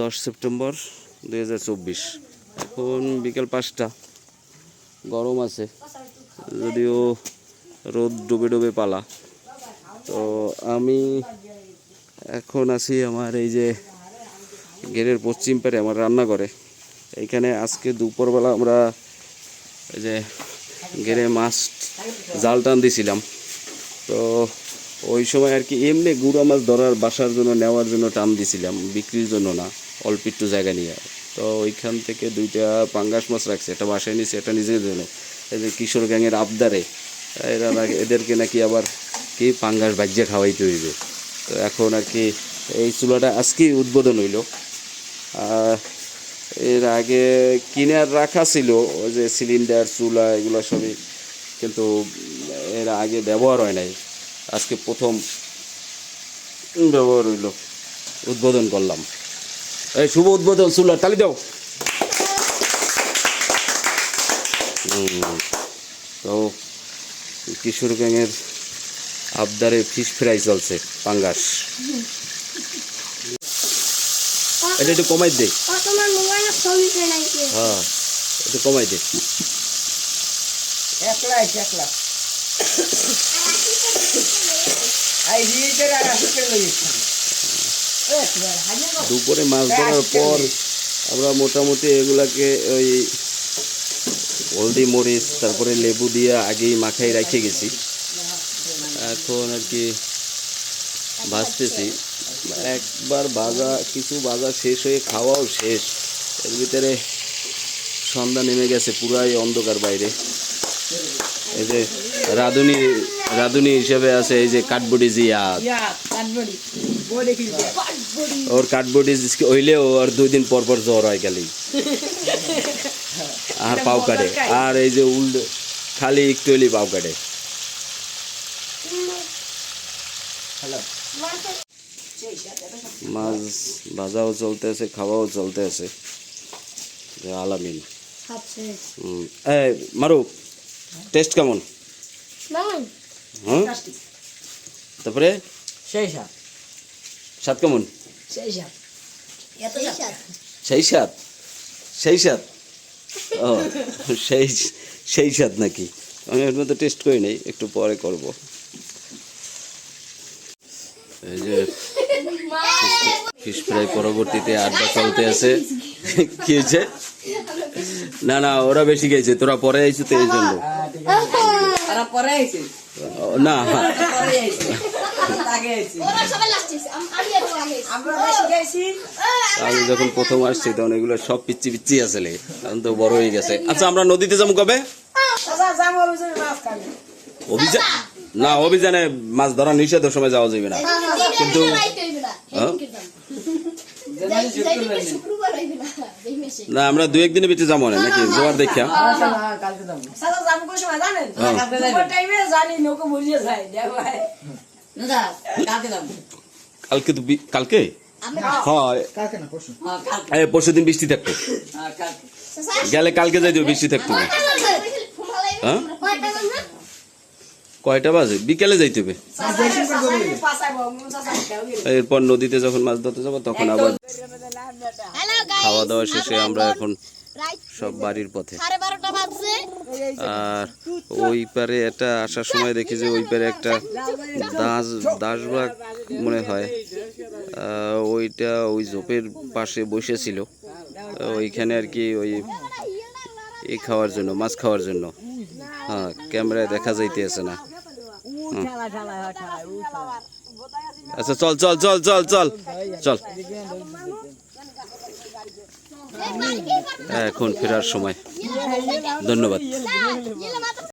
দশ সেপ্টেম্বর দুই হাজার চব্বিশ। এখন বিকেল পাঁচটা। গরম আছে, যদিও রোদ ডুবে ডুবে পালা। তো আমি এখন আছি আমার এই যে গেটের পশ্চিম পারে আমার রান্না করে এইখানে আজকে দুপুরবেলা আমরা এই যে গেরে মাছ জাল টান দিছিলাম। তো ওই সময় আর কি এমনি গুড়া মাছ ধরার বাসার জন্য, নেওয়ার জন্য টান দিছিলাম, বিক্রির জন্য না, অল্প একটু জায়গা নিয়ে। তো ওইখান থেকে দুইটা পাঙ্গাস মাছ রাখছে, একটা বাসায় নিয়েছে একটা নিজের জন্য। এই যে কিশোর গ্যাংয়ের আবদারে, এরা এদেরকে নাকি আবার কি পাঙ্গাস বাজ্যে খাওয়াইতে হইবে। তো এখন আর কি এই চুলাটা আজকেই উদ্বোধন হইল। এর আগে কিনে রাখা ছিল, ওই যে সিলিন্ডার, চুলা, এগুলো সবই, কিন্তু এর আগে ব্যবহার হয় নাই। আজকে প্রথম ব্যবহার হইল। উদ্বোধন করলাম। এই শুভ উদ্বোধন চুলা তালি দাও। হুম, তো কিশোর গ্যাংয়ের আবদারে ফিশ ফ্রাই চলছে পাঙ্গাস। এটা একটু কমাই দে। হ্যাঁ একটু কমাই দে হিয়েছে আর আসতে লইছি একবার হাজির দুপুরে মাছ ধরার পর আমরা মোটামুটি এগুলাকে ওই হলদি মরিচ তারপরে লেবু দিয়ে আগেই মাখাই রেখে গেছি। এখন আর কি ভাজতেছি। একবার বাজা কিছু বাজা শেষ হয়ে খাওয়াও শেষ। এর ভিতরে সন্ধ্যা নেমে গেছে পুরাই অন্ধকার বাইরে। এই যে রাঁধুনি রাঁধুনি হিসেবে আছে এই যে কাঠবুড়ি জিয়া। ইয়া কাটবড়ি বড় দেখি ওর কাঠবুড়ি হইলেও ওর দুই দিন পর পর জ্বর হয় খালি। আর পাও কাটে। আর এই যে উল্টো খালি একটু হলেই পাও কাটে। হ্যালো। মাছ ভাজাও চলতে আছে খাওয়াও চলতে আছে যে আলামিন। সবচেয়ে হুম। এই মারু টেস্ট কেমন? হ্যাঁ তারপরে? সেই স্বাদ কেমন? সেই সাত। সেই সাত? সেই ও সেই সেই স্বাদ নাকি? আমি এর মধ্যে টেস্ট করি নাই একটু পরে করব। এই যে ফিশ ফ্রাই পরবর্তীতে আড্ডা চলতে আছে। কি হয়েছে? না না ওরা বেশি গেছে তোরা পরে আইছো তো এই জন্য। আইছে না আমি যখন প্রথম আসছি তখন এগুলো সব পিচ্ছি পিচ্ছি আসলে এখন তো বড় হয়ে গেছে আচ্ছা আমরা নদীতে যাব কবে অভিযান না অভিযানে মাছ ধরা নিষেধের সময় যাওয়া যাবে না কিন্তু হ্যাঁ? না আমরা দু একদিনের ভিতরে যাব না নাকি? জোয়ার দেখা কালকে তো বি- কালকে? হয়। কালকে না পরশু। হ্যাঁ এই পরশু দিন বৃষ্টি থাকতো হ্যাঁ গেলে কালকে যাই দিও বৃষ্টি থাকতো হ্যাঁ? কয়টা বাজে? বিকেলে যাইতে হবে। এরপর নদীতে যখন মাছ ধরতে যাব তখন আবার খাওয়া দাওয়া শেষে আমরা এখন সব বাড়ির পথে। আর ওই পারে একটা আসার সময় দেখি যে ওই পারে একটা দাস দাসবাগ মনে হয়। ওইটা ওই ঝোপের পাশে বসেছিল। ওইখানে আর কি ওই এই খাওয়ার জন্য মাছ খাওয়ার জন্য। হ্যাঁ ক্যামেরায় দেখা যাইতে আছে না। হুম। আচ্ছা চল চল চল চল চল চল। এখন ফেরার সময়। ধন্যবাদ।